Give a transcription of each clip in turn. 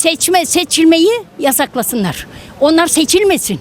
seçme seçilmeyi yasaklasınlar. Onlar seçilmesin.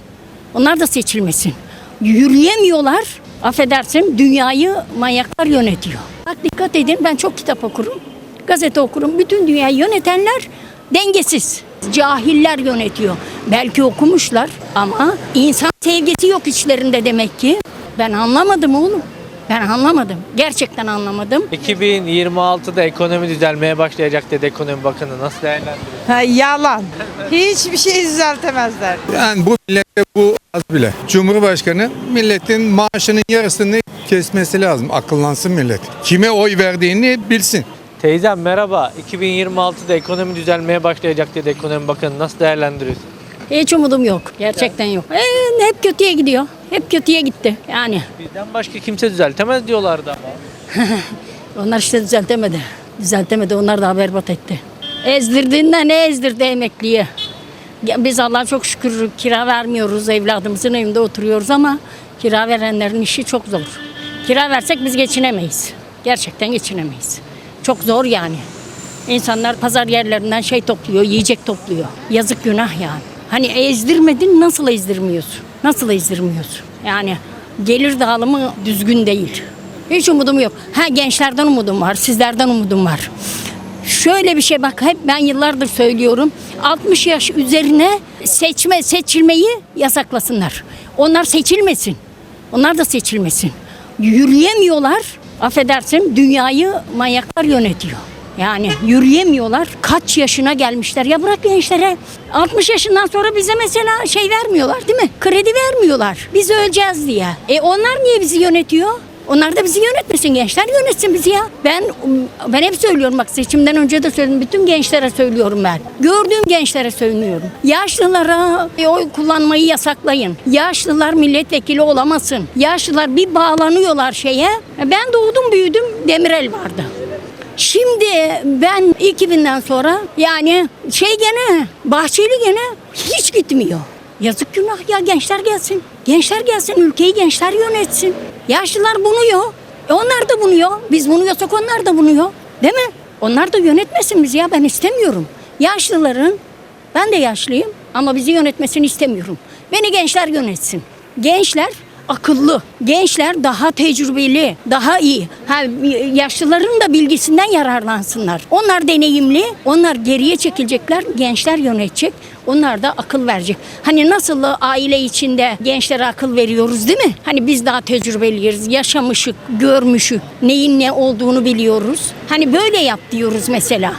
Onlar da seçilmesin. Yürüyemiyorlar. Affedersin dünyayı manyaklar yönetiyor. Bak dikkat edin ben çok kitap okurum. Gazete okurum. Bütün dünyayı yönetenler dengesiz. Cahiller yönetiyor. Belki okumuşlar ama insan sevgisi yok içlerinde demek ki. Ben anlamadım oğlum. Ben anlamadım. Gerçekten anlamadım. 2026'da ekonomi düzelmeye başlayacak dedi ekonomi bakanı. Nasıl değerlendiriyor? Ha, yalan. Hiçbir şey düzeltemezler. Yani bu millete bu az bile. Cumhurbaşkanı milletin maaşının yarısını kesmesi lazım. Akıllansın millet. Kime oy verdiğini bilsin. Teyzem merhaba. 2026'da ekonomi düzelmeye başlayacak dedi ekonomi bakanı. Nasıl değerlendiriyorsun? Hiç umudum yok. Gerçekten yok. Ee, hep kötüye gidiyor. Hep kötüye gitti. Yani Bizden başka kimse düzeltemez diyorlardı ama. onlar işte düzeltemedi. Düzeltemedi. Onlar da berbat etti. Ezdirdiğinde ne ezdirdi emekliye? Ya Biz Allah'a çok şükür kira vermiyoruz. Evladımızın evinde oturuyoruz ama kira verenlerin işi çok zor. Kira versek biz geçinemeyiz. Gerçekten geçinemeyiz. Çok zor yani. İnsanlar pazar yerlerinden şey topluyor, yiyecek topluyor. Yazık günah yani. Hani ezdirmedin nasıl ezdirmiyorsun? Nasıl ezdirmiyorsun? Yani gelir dağılımı düzgün değil. Hiç umudum yok. Ha gençlerden umudum var, sizlerden umudum var. Şöyle bir şey bak hep ben yıllardır söylüyorum. 60 yaş üzerine seçme seçilmeyi yasaklasınlar. Onlar seçilmesin. Onlar da seçilmesin. Yürüyemiyorlar. Affedersin dünyayı manyaklar yönetiyor. Yani yürüyemiyorlar. Kaç yaşına gelmişler. Ya bırak gençlere. 60 yaşından sonra bize mesela şey vermiyorlar değil mi? Kredi vermiyorlar. Biz öleceğiz diye. E onlar niye bizi yönetiyor? Onlar da bizi yönetmesin gençler yönetsin bizi ya. Ben ben hep söylüyorum bak seçimden önce de söyledim. Bütün gençlere söylüyorum ben. Gördüğüm gençlere söylüyorum. Yaşlılara e, oy kullanmayı yasaklayın. Yaşlılar milletvekili olamasın. Yaşlılar bir bağlanıyorlar şeye. Ben doğdum büyüdüm Demirel vardı. Şimdi ben 2000'den sonra yani şey gene Bahçeli gene hiç gitmiyor. Yazık günah ya gençler gelsin. Gençler gelsin ülkeyi gençler yönetsin. Yaşlılar bunuyor. E onlar da bunuyor. Biz bunuyorsak onlar da bunuyor. Değil mi? Onlar da yönetmesin bizi ya ben istemiyorum. Yaşlıların ben de yaşlıyım ama bizi yönetmesini istemiyorum. Beni gençler yönetsin. Gençler akıllı. Gençler daha tecrübeli, daha iyi. Ha, yaşlıların da bilgisinden yararlansınlar. Onlar deneyimli, onlar geriye çekilecekler, gençler yönetecek. Onlar da akıl verecek. Hani nasıl aile içinde gençlere akıl veriyoruz değil mi? Hani biz daha tecrübeliyiz, yaşamışık, görmüşük, neyin ne olduğunu biliyoruz. Hani böyle yap diyoruz mesela.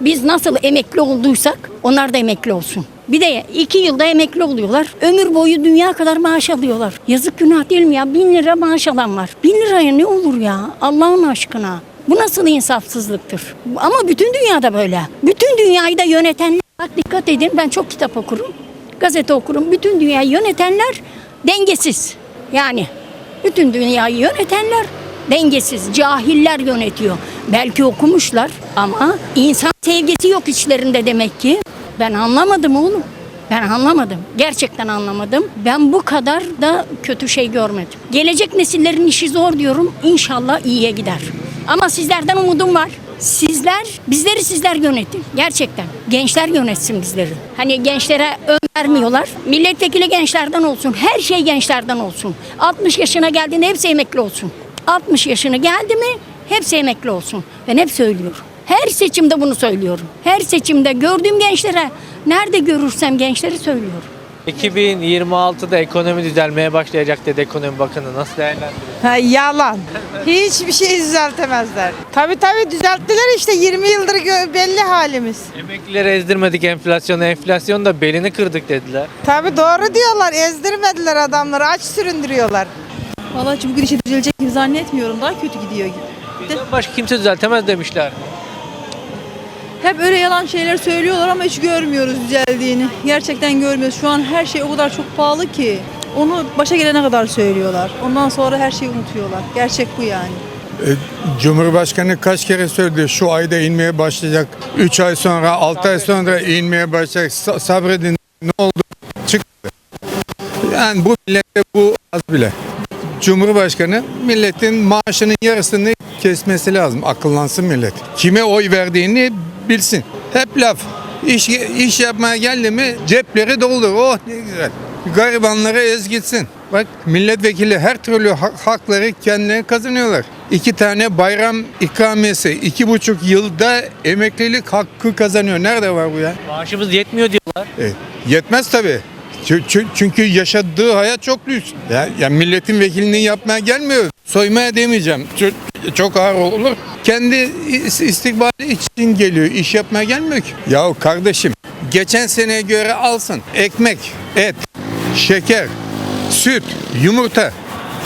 Biz nasıl emekli olduysak onlar da emekli olsun. Bir de iki yılda emekli oluyorlar. Ömür boyu dünya kadar maaş alıyorlar. Yazık günah değil mi ya? Bin lira maaş alan var. Bin liraya ne olur ya? Allah'ın aşkına. Bu nasıl insafsızlıktır? Ama bütün dünyada böyle. Bütün dünyayı da yönetenler, bak dikkat edin ben çok kitap okurum. Gazete okurum. Bütün dünyayı yönetenler dengesiz. Yani bütün dünyayı yönetenler dengesiz, cahiller yönetiyor. Belki okumuşlar ama insan sevgisi yok içlerinde demek ki. Ben anlamadım oğlum. Ben anlamadım. Gerçekten anlamadım. Ben bu kadar da kötü şey görmedim. Gelecek nesillerin işi zor diyorum. İnşallah iyiye gider. Ama sizlerden umudum var. Sizler, bizleri sizler yönetin. Gerçekten. Gençler yönetsin bizleri. Hani gençlere ön vermiyorlar. Milletvekili gençlerden olsun. Her şey gençlerden olsun. 60 yaşına geldiğinde hepsi emekli olsun. 60 yaşına geldi mi hepsi emekli olsun. Ben hep söylüyorum. Her seçimde bunu söylüyorum. Her seçimde gördüğüm gençlere, nerede görürsem gençleri söylüyorum. 2026'da ekonomi düzelmeye başlayacak dedi ekonomi bakanı. Nasıl değerlendiriyorsun? Ha, yalan. Hiçbir şey düzeltemezler. Tabii tabii düzelttiler işte 20 yıldır gö- belli halimiz. Emeklileri ezdirmedik enflasyonu. Enflasyon da belini kırdık dediler. Tabii doğru diyorlar. Ezdirmediler adamları. Aç süründürüyorlar. Vallahi hiç bugün işe düzelecek gibi zannetmiyorum. Daha kötü gidiyor gibi. Bizden başka kimse düzeltemez demişler. Hep öyle yalan şeyler söylüyorlar ama hiç görmüyoruz düzeldiğini. Gerçekten görmüyoruz. Şu an her şey o kadar çok pahalı ki. Onu başa gelene kadar söylüyorlar. Ondan sonra her şeyi unutuyorlar. Gerçek bu yani. E, Cumhurbaşkanı kaç kere söyledi şu ayda inmeye başlayacak. 3 ay sonra 6 ay sonra inmeye başlayacak. Sa- sabredin ne oldu? Çıktı. Yani bu millete bu az bile. Cumhurbaşkanı milletin maaşının yarısını kesmesi lazım. Akıllansın millet. Kime oy verdiğini bilsin. Hep laf. İş, iş yapmaya geldi mi cepleri doldur. Oh ne güzel. Garibanları ez gitsin. Bak milletvekili her türlü ha- hakları kendileri kazanıyorlar. İki tane bayram ikramiyesi iki buçuk yılda emeklilik hakkı kazanıyor. Nerede var bu ya? Maaşımız yetmiyor diyorlar. E, yetmez tabii. Çü- çü- Çünkü yaşadığı hayat çok lüks. Ya, ya milletin vekilliğini yapmaya gelmiyor. Soymaya demeyeceğim. Çö- Çok ağır olur. Kendi is- istikbali için geliyor. İş yapmaya gelmiyor ki. Ya kardeşim geçen seneye göre alsın. Ekmek, et, şeker, süt, yumurta.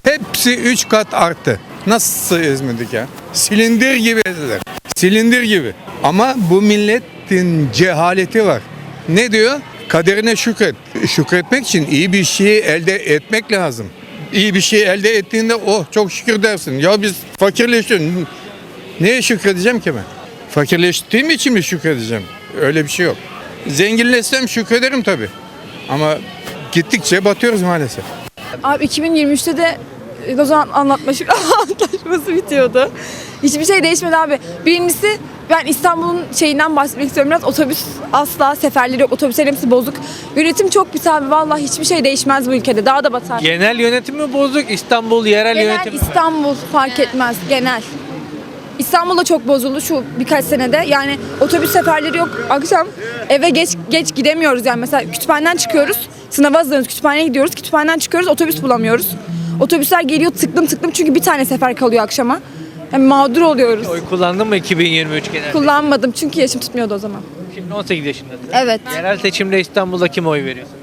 Hepsi 3 kat arttı. Nasıl ezmedik ya? Silindir gibi ezdiler. Silindir gibi. Ama bu milletin cehaleti var. Ne diyor? Kaderine şükret. Şükretmek için iyi bir şeyi elde etmek lazım. İyi bir şey elde ettiğinde oh çok şükür dersin. Ya biz fakirleşiyoruz. Neye şükredeceğim ki ben? Fakirleştiğim için mi şükredeceğim? Öyle bir şey yok. Zenginleşsem şükrederim tabii. Ama gittikçe batıyoruz maalesef. Abi 2023'te de e, o zaman anlatmışık antlaşması bitiyordu. Hiçbir şey değişmedi abi. Birincisi ben İstanbul'un şeyinden bahsetmek istiyorum biraz. Otobüs asla seferleri yok. Otobüslerin hepsi bozuk. Yönetim çok pis abi. Vallahi hiçbir şey değişmez bu ülkede. Daha da batar. Genel yönetim mi bozuk? İstanbul yerel Genel yönetim mi? İstanbul fark etmez. Genel. İstanbul'da çok bozuldu şu birkaç senede. Yani otobüs seferleri yok. Akşam eve geç geç gidemiyoruz yani. Mesela kütüphaneden çıkıyoruz. Sınava hazırlanıyoruz. Kütüphaneye gidiyoruz. Kütüphaneden çıkıyoruz. Otobüs bulamıyoruz. Otobüsler geliyor tıklım tıklım çünkü bir tane sefer kalıyor akşama. Yani mağdur oluyoruz. Oy kullandın mı 2023 genel? Kullanmadım çünkü yaşım tutmuyordu o zaman. Şimdi 18 yaşındasın. Evet. Yerel seçimde İstanbul'da kim oy veriyorsun?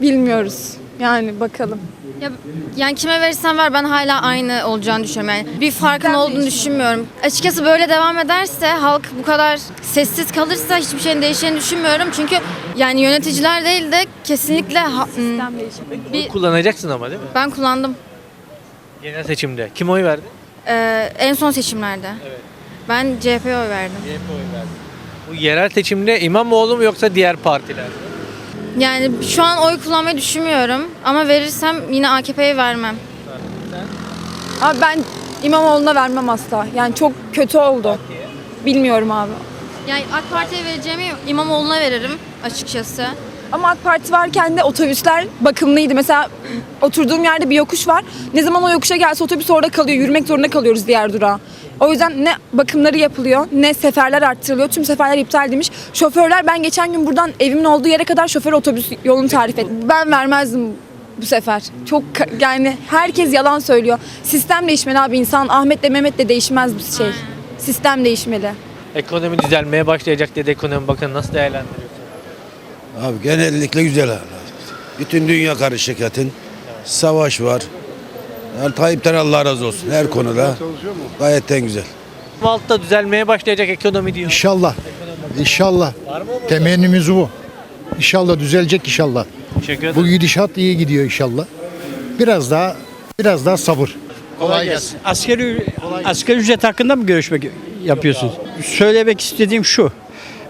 Bilmiyoruz. Yani bakalım. Ya, yani kime verirsen ver ben hala aynı olacağını düşünüyorum. Yani bir farkın Sistem olduğunu düşünmüyorum. Açıkçası böyle devam ederse halk bu kadar sessiz kalırsa hiçbir şeyin değişeceğini düşünmüyorum. Çünkü yani yöneticiler değil de kesinlikle ha- hmm, Sistem değişimi. bir, Kullanacaksın ama değil mi? ben kullandım Genel seçimde. Kim oy verdi? Ee, en son seçimlerde. Evet. Ben CHP'ye oy verdim. CHP oy verdi. Bu yerel seçimde İmamoğlu mu yoksa diğer partiler mi? Yani şu an oy kullanmayı düşünmüyorum ama verirsem yine AKP'ye vermem. Abi ben İmamoğlu'na vermem asla. Yani çok kötü oldu. Bilmiyorum abi. Yani AK Parti'ye vereceğimi İmamoğlu'na veririm açıkçası. Ama AK Parti varken de otobüsler bakımlıydı. Mesela oturduğum yerde bir yokuş var. Ne zaman o yokuşa gelse otobüs orada kalıyor. Yürümek zorunda kalıyoruz diğer durağa. O yüzden ne bakımları yapılıyor ne seferler arttırılıyor. Tüm seferler iptal edilmiş. Şoförler ben geçen gün buradan evimin olduğu yere kadar şoför otobüs yolunu tarif etti. Ben vermezdim bu sefer. Çok yani herkes yalan söylüyor. Sistem değişmeli abi insan Ahmet'le Mehmet'le değişmez bu şey. Sistem değişmeli. Ekonomi düzelmeye başlayacak dedi ekonomi bakanı nasıl değerlendiriyorsun? Abi genellikle güzel hala. Bütün dünya karışık zaten. Savaş var. Yani Tayyip'ten Allah razı olsun her konuda. Gayetten güzel. 26'da düzelmeye başlayacak ekonomi diyor. İnşallah. İnşallah. Temennimiz bu. İnşallah düzelecek inşallah. Teşekkür ederim. Bu gidişat iyi gidiyor inşallah. Biraz daha biraz daha sabır. Kolay gelsin. Asgari, asgari ücret hakkında mı görüşmek yapıyorsunuz? Söylemek istediğim şu.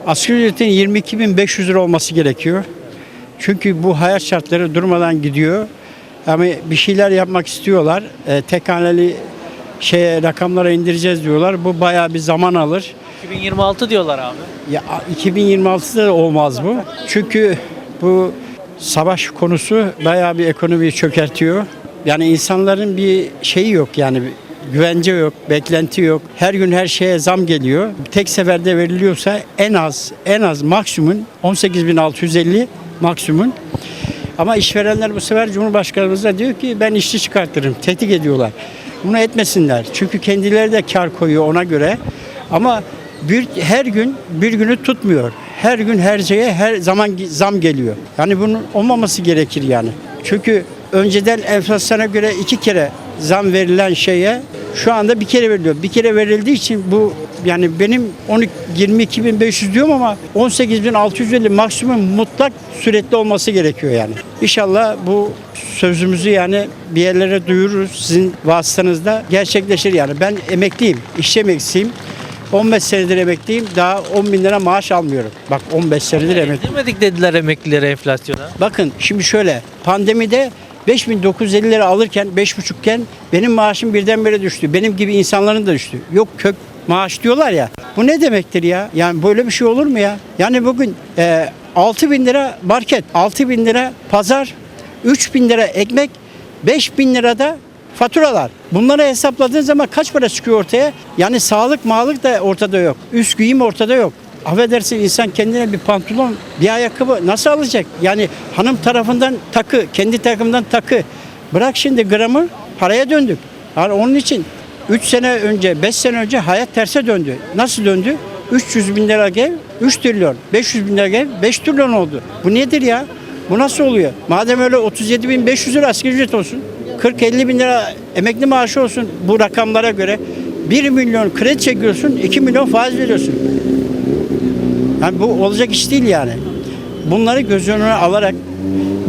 Asgari ücretin 22.500 lira olması gerekiyor. Çünkü bu hayat şartları durmadan gidiyor. Ama bir şeyler yapmak istiyorlar. E, tek haneli şeye rakamlara indireceğiz diyorlar. Bu bayağı bir zaman alır. 2026 diyorlar abi. Ya 2026'da da olmaz bu. Çünkü bu savaş konusu bayağı bir ekonomiyi çökertiyor. Yani insanların bir şeyi yok yani güvence yok, beklenti yok. Her gün her şeye zam geliyor. Tek seferde veriliyorsa en az en az maksimum 18.650 maksimum. Ama işverenler bu sefer Cumhurbaşkanımıza diyor ki ben işçi çıkartırım. Tehdit ediyorlar. Bunu etmesinler. Çünkü kendileri de kar koyuyor ona göre. Ama bir, her gün bir günü tutmuyor. Her gün her şeye her zaman zam geliyor. Yani bunun olmaması gerekir yani. Çünkü önceden enflasyona göre iki kere zam verilen şeye şu anda bir kere veriliyor. Bir kere verildiği için bu yani benim 12 22.500 diyorum ama 18.650 maksimum mutlak sürekli olması gerekiyor yani. İnşallah bu sözümüzü yani bir yerlere duyururuz sizin vasıtanızda gerçekleşir yani. Ben emekliyim, işçi emeklisiyim. 15 senedir emekliyim. Daha 10 bin lira maaş almıyorum. Bak 15 senedir emekliyim. Demedik dediler emeklilere enflasyona. Bakın şimdi şöyle pandemide 5950 lira alırken 5,5 iken benim maaşım birdenbire düştü. Benim gibi insanların da düştü. Yok kök maaş diyorlar ya. Bu ne demektir ya? Yani böyle bir şey olur mu ya? Yani bugün e, 6 bin lira market, 6 bin lira pazar, 3 bin lira ekmek, 5 bin lira da faturalar. Bunları hesapladığın zaman kaç para çıkıyor ortaya? Yani sağlık mağlık da ortada yok. Üst giyim ortada yok. Affedersin insan kendine bir pantolon, bir ayakkabı nasıl alacak? Yani hanım tarafından takı, kendi takımdan takı. Bırak şimdi gramı paraya döndük. Yani onun için 3 sene önce, 5 sene önce hayat terse döndü. Nasıl döndü? 300 bin lira ev, 3 trilyon. 500 bin lira ev, 5 trilyon oldu. Bu nedir ya? Bu nasıl oluyor? Madem öyle 37 bin 500 lira asgari ücret olsun. 40-50 bin lira emekli maaşı olsun bu rakamlara göre. 1 milyon kredi çekiyorsun, 2 milyon faiz veriyorsun. Yani bu olacak iş değil yani. Bunları göz önüne alarak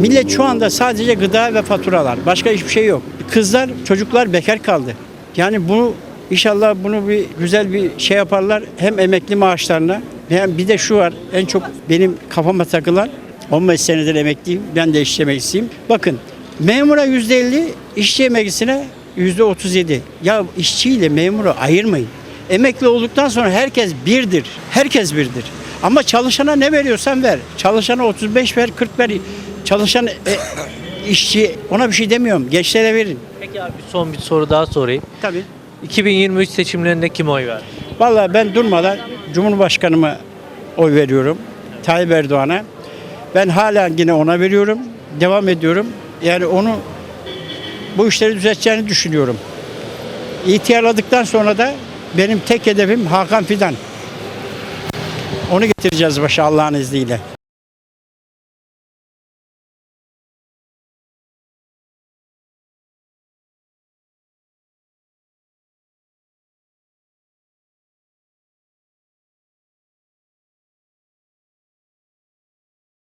millet şu anda sadece gıda ve faturalar. Başka hiçbir şey yok. Kızlar, çocuklar bekar kaldı. Yani bunu inşallah bunu bir güzel bir şey yaparlar. Hem emekli maaşlarına hem bir de şu var en çok benim kafama takılan 15 senedir emekliyim. Ben de işçi emeklisi Bakın memura %50, işçi emeklisine %37. Ya işçiyle memuru ayırmayın. Emekli olduktan sonra herkes birdir. Herkes birdir. Ama çalışana ne veriyorsan ver. Çalışana 35 ver, 40 ver. Çalışan e, işçi ona bir şey demiyorum. Gençlere verin. Peki abi son bir soru daha sorayım. Tabii. 2023 seçimlerinde kim oy verdi? Vallahi ben durmadan Cumhurbaşkanıma oy veriyorum. Tayyip Erdoğan'a. Ben hala yine ona veriyorum. Devam ediyorum. Yani onu bu işleri düzelteceğini düşünüyorum. İhtiyarladıktan sonra da benim tek hedefim Hakan Fidan. Onu getireceğiz başa Allah'ın izniyle.